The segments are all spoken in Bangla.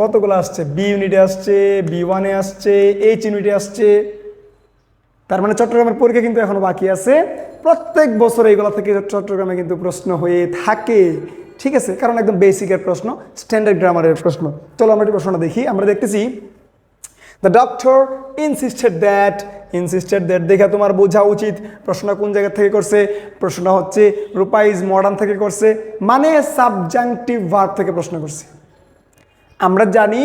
কতগুলো আসছে? বি ইউনিটে আসছে বি ওয়ানে আসছে এইচ ইউনিটে আসছে। তার মানে চট্টগ্রামের পরীক্ষা কিন্তু এখনও বাকি আছে। প্রত্যেক বছর এইগুলো থেকে চট্টগ্রামে কিন্তু প্রশ্ন হয়ে থাকে। ঠিক আছে? কারণ একদম বেসিকের প্রশ্ন স্ট্যান্ডার্ড গ্রামারের প্রশ্ন। চলো আমরা একটু প্রশ্নটা দেখি। আমরা দেখতেছি the doctor insisted that insisted that দেখে তোমার বোঝা উচিত। প্রশ্নটা কোন জায়গা থেকে করছে? প্রশ্নটা হচ্ছে রূপাইজ মডার্ন থেকে করছে। মানে সাবজাংটিভ ভার্ব থেকে প্রশ্ন করছে। আমরা জানি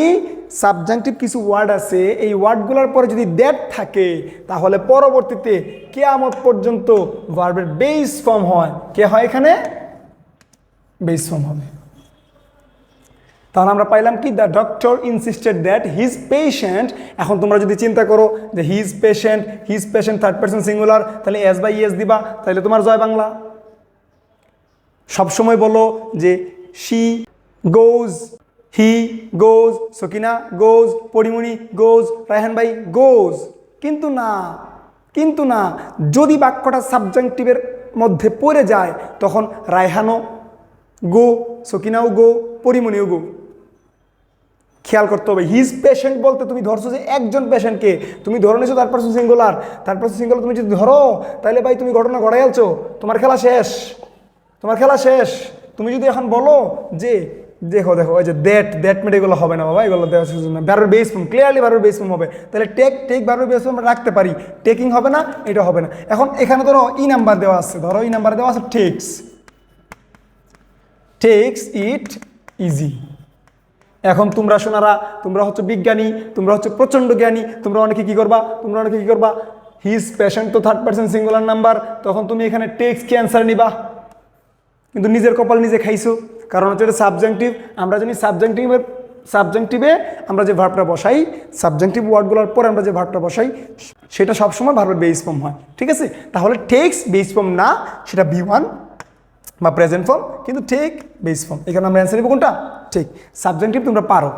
সাবজাংটিভ কিছু ওয়ার্ড আছে, এই ওয়ার্ডগুলোর পরে যদি দ্যাট থাকে, তাহলে পরবর্তীতে কেয়ামত পর্যন্ত ভার্বের বেস ফর্ম হয়। কে হয় এখানে? বেস ফর্ম হবে। তাহলে আমরা পাইলাম কি? The doctor insisted that his patient এখন তোমরা যদি চিন্তা করো যে his patient his patient third person singular তাহলে এস বাই ইয়েস দিবা, তাহলে তোমার জয় বাংলা। সবসময় বলো যে she goes he goes Sakina goes Porimoni goes Raihan ভাই গোজ কিন্তু না কিন্তু না যদি বাক্যটা সাবজাংটিভের মধ্যে পড়ে যায় তখন রায়হানও গো সকিনাও গো পরিমণিও গো খেয়াল করতে হবে হিজ পেশেন্ট বলতে তুমি ধরছো যে একজন পেশেন্টকে তুমি ধরে নিছো তার পার্সন সিঙ্গুলার তার পার্সন সিঙ্গুলার তুমি যদি ধরো তাহলে ভাই তুমি ঘটনা ঘটাই তোমার খেলা শেষ তোমার খেলা শেষ তুমি যদি এখন বলো যে দেখো দেখো, ওই যে দ্যাট দ্যাট মেট এগুলো হবে না বাবা, এগুলো দেওয়া সুযোগ না বারোর বেস ফর্ম ক্লিয়ারলি বারোর বেস ফর্ম হবে। তাহলে টেক টেক বারোর বেস ফর্ম রাখতে পারি। টেকিং হবে না, এটা হবে না। এখন এখানে ধরো ই নাম্বার দেওয়া আছে। ধরো ই নাম্বার দেওয়া আছে টেক্স টেক্স ইট ইজি এখন তোমরা শোনারা তোমরা হচ্ছে বিজ্ঞানী, তোমরা হচ্ছে প্রচণ্ড জ্ঞানী, তোমরা অনেকে কি করবা, তোমরা অনেকে কি করবা? হিজ পেশেন্ট তো থার্ড পার্সন সিঙ্গুলার নাম্বার তখন তুমি এখানে টেক্স কি অ্যান্সার নিবা? কিন্তু নিজের কপাল নিজে খাইছো। কারণ হচ্ছে এটা সাবজেক্টিভ আমরা জানি সাবজেক্টিভের সাবজেক্টিভে আমরা যে ভার্বটা বসাই সাবজেক্টিভ ওয়ার্ডগুলোর পর আমরা যে ভার্বটা বসাই, সেটা সবসময় ভার্বের বেস ফর্ম হয়, ঠিক আছে? তাহলে টেক্স বেস ফর্ম না, সেটা বি ওয়ান বা প্রেজেন্ট ফর্ম কিন্তু টেক বেস ফর্ম এখানে আমরা অ্যান্সার নিব কোনটা? ঠিক সাবজেক্টিভ তোমরা পারো।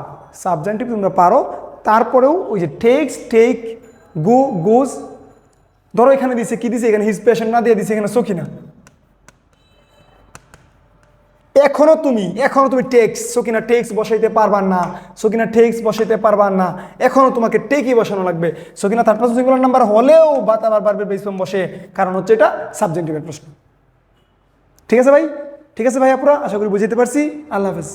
সাবজেক্টিভ তোমরা পারো। তারপরেও ওই যে টেক্স টেক গো গোজ ধরো এখানে দিছে, কি দিছে? এখানে হিজ পেশেন্ট না দিয়ে দিছে, এখানে সখিনা এখনও তুমি এখনও তুমি টেক্স, সকিনা টেক্স বসাইতে পারবার না, সকিনা টেক্স বসাইতে পারবার না, এখনও তোমাকে টেকই বসানো লাগবে। Sakina third person singular number হলেও বা তার বারবার বেসম বসে, কারণ হচ্ছে এটা সাবজেক্টিভের প্রশ্ন। ঠিক আছে ভাই? ঠিক আছে ভাই আপুরা? আশা করি বুঝতে পারছি। আল্লাহ হাফেজ।